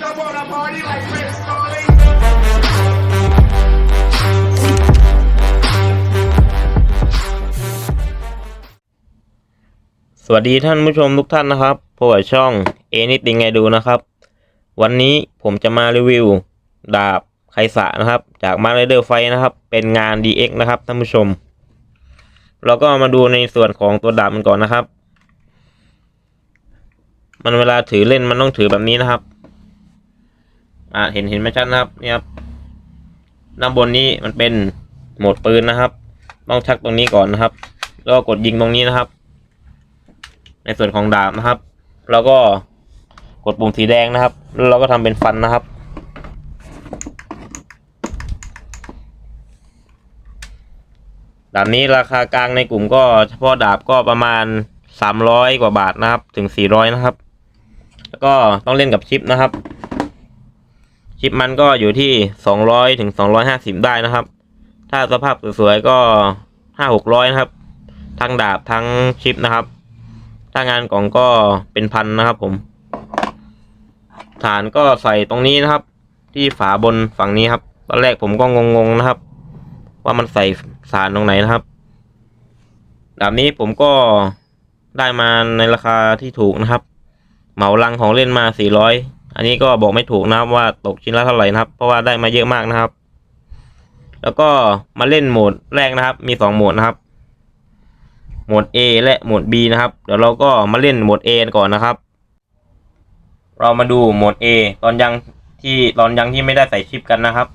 สวัสดีท่านผู้ชมทุกท่านนะครับพบกับช่องเอนิติงไงดูนะครับ วันนี้ผมจะมารีวิว ดาบไคสะนะครับ จากมาร์เดอร์ไฟนะครับ เป็นงาน DX นะครับท่านผู้ชมเราก็มาดูในส่วนของตัวดาบมันก่อนนะครับ มันเวลาถือเล่นมันต้องถือแบบนี้นะครับ อ่าเห็นเห็นไหมชัดนะครับนี่ครับด้านบนนี้มันเป็นโหมดปืนนะครับ ต้องชักตรงนี้ก่อนนะครับ แล้วก็กดยิงตรงนี้นะครับ ในส่วนของดาบนะครับ แล้วก็กดปุ่มสีแดงนะครับ แล้วเราก็ทำเป็นฟันนะครับ ดาบนี้ราคากลางในกลุ่มก็เฉพาะดาบก็ประมาณสามร้อยกว่าบาทนะครับ ถึงสี่ร้อยนะครับ แล้วก็ต้องเล่นกับชิปนะครับ ชิปมันก็อยู่ที่สองร้อยถึงสองร้อยห้าสิบได้นะครับ ถ้าสภาพสวยๆก็ห้าหกร้อยนะครับ ทั้งดาบทั้งชิปนะครับ ถ้างานกล่องก็เป็นพันนะครับผม ฐานก็ใส่ตรงนี้นะครับ ที่ฝาบนฝั่งนี้ครับ ตอนแรกผมก็งงๆนะครับ ว่ามันใส่สารตรงไหนนะครับ ดาบนี้ผมก็ได้มาในราคาที่ถูกนะครับ เหมาลังของเล่นมา400อัันนี้ก็บอกไม่ถูกนะครับว่าตกชิ้นละเท่าไหร่นะครับ เพราะว่าได้มาเยอะมากนะครับ แล้วก็มาเล่นโหมดแรกนะครับ มีสองโหมดนะครับ โหมด A และโหมด B นะครับ เดี๋ยวเราก็มาเล่นโหมด A ก่อนนะครับ เรามาดูโหมด A ตอนยังที่ตอนยังที่ไม่ได้ใส่ชิปกันนะครับ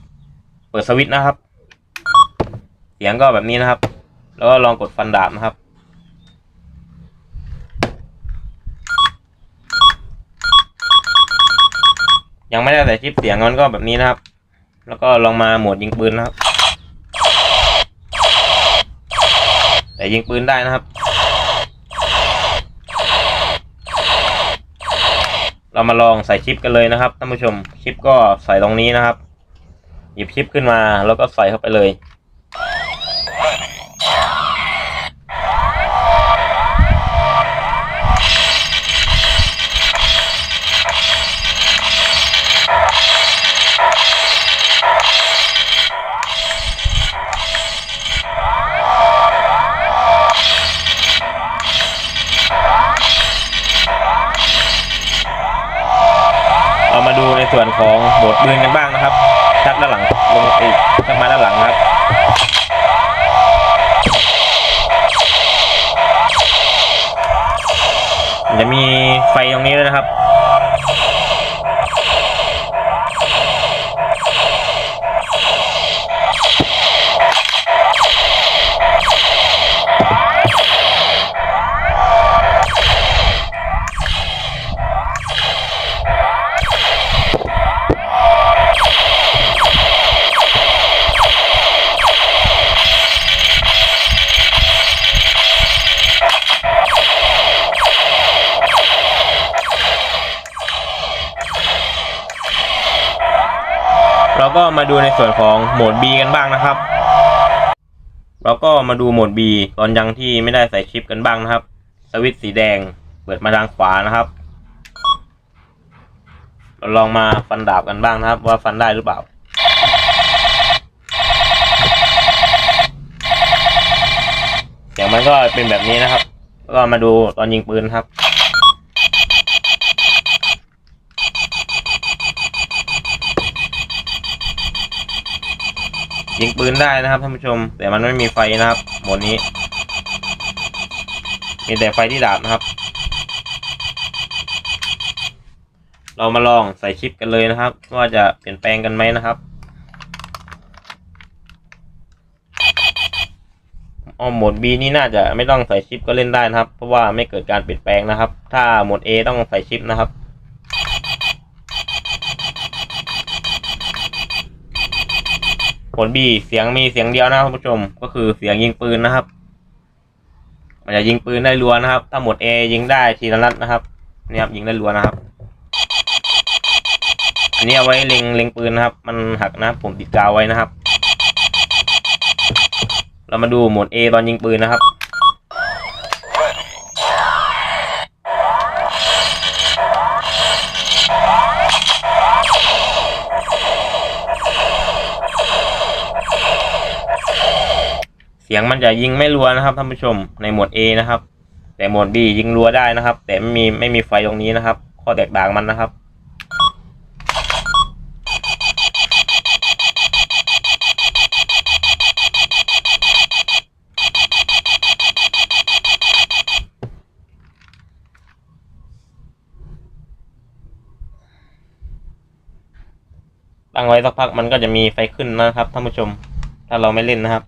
เปิดสวิตช์นะครับ เสียงก็แบบนี้นะครับ แล้วก็ลองกดฟันดาบนะครับ ยังไม่ได้ใส่ชิปเสียงมันก็แบบนี้นะครับ แล้วก็ลองมาโหมดยิงปืนนะครับ แต่ยิงปืนได้นะครับ เรามาลองใส่ชิปกันเลยนะครับท่านผู้ชมชิปก็ใส่ตรงนี้นะครับ หยิบชิปขึ้นมาแล้วก็ใส่เข้าไปเลย ส่วนของโหมดปืนกันบ้างนะครับชักด้านหลังลงอีกชักมาด้านหลังครับจะมีไฟตรงนี้ด้วยนะครับ เราก็มาดูในส่วนของโหมด B กันบ้างนะครับ เราก็มาดูโหมด B ตอนยังที่ไม่ได้ใส่ชิปกันบ้างนะครับ สวิตช์สีแดงเปิดมาทางขวานะครับ เราลองมาฟันดาบกันบ้างนะครับ ว่าฟันได้หรือเปล่าเสียงมันก็เป็นแบบนี้นะครับ ก็มาดูตอนยิงปืนครับ งปืนได้นะครับท่านผู้ชม แต่มันไม่มีไฟนะครับโหมดนี้ มีแต่ไฟที่ดาบนะครับ เรามาลองใส่ชิปกันเลยนะครับ ว่าจะเปลี่ยนแปลงกันไหมนะครับอ๋อโหมด B นี่น่าจะไม่ต้องใส่ชิปก็เล่นได้นะครับ เพราะว่าไม่เกิดการเปลี่ยนแปลงนะครับ ถ้าโหมด A ต้องใส่ชิปนะครับ ผลบีเสียงมีเสียงเดียวนะครับท่านผู้ชม ก็คือเสียงยิงปืนนะครับ มันจะยิงปืนได้รัวนะครับ ถ้าหมด A ยิงได้ทีละนัดนะครับนี่ครับยิงได้รัวนะครับ อันนี้เอาไว้เล็งเล็งปืนนะครับ มันหักนะผมติดกาวไว้นะครับ เรามาดูหมด A ตอนยิงปืนนะครับ สียงมันจะยิงไม่รัวนะครับท่านผู้ชมในโหมด A นะครับ แต่โหมด B ยิงรัวได้นะครับ แต่ไม่มีไม่มีไฟตรงนี้นะครับ ข้อแตกต่างมันนะครับตั้งไว้สักพักมันก็จะมีไฟขึ้นนะครับท่านผู้ชม ถ้าเราไม่เล่นนะครับ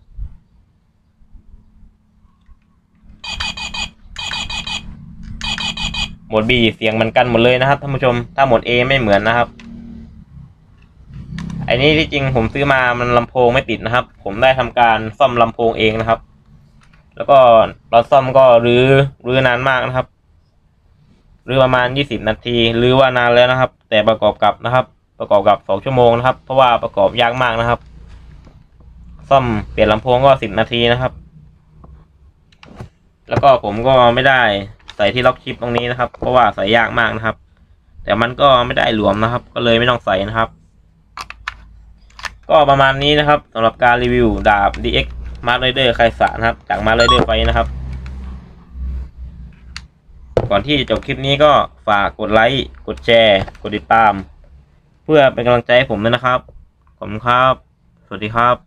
โหมด B เสียงมันกันหมดเลยนะครับท่านผู้ชม ถ้าหมด A ไม่เหมือนนะครับไอ้นี้ที่จริงผมซื้อมามันลำโพงไม่ติดนะครับ ผมได้ทำการซ่อมลำโพงเองนะครับ แล้วก็ตอนซ่อมก็รื้อรื้อนานมากนะครับรื้อประมาณยี่สิบนาทีรื้อว่านานแล้วนะครับ แต่ประกอบกับนะครับ ประกอบกับสองชั่วโมงนะครับ เพราะว่าประกอบยากมากนะครับ ซ่อมเปลี่ยนลำโพงก็สิบนาทีนะครับ แล้วก็ผมก็ไม่ได้ ใส่ที่ล็อกชิปตรงนี้นะครับ เพราะว่าใส่ยากมากนะครับ แต่มันก็ไม่ได้หลวมนะครับ ก็เลยไม่ต้องใส่นะครับ ก็ประมาณนี้นะครับสำหรับการรีวิวดาบ DX Mark Rider ไคสะนะครับ จาก Mark Rider ไฟนะครับ ก่อนที่จะจบคลิปนี้ก็ฝากกดไลค์กดแชร์กดติดตาม เพื่อเป็นกำลังใจให้ผมด้วยนะครับ ขอบคุณครับ สวัสดีครับ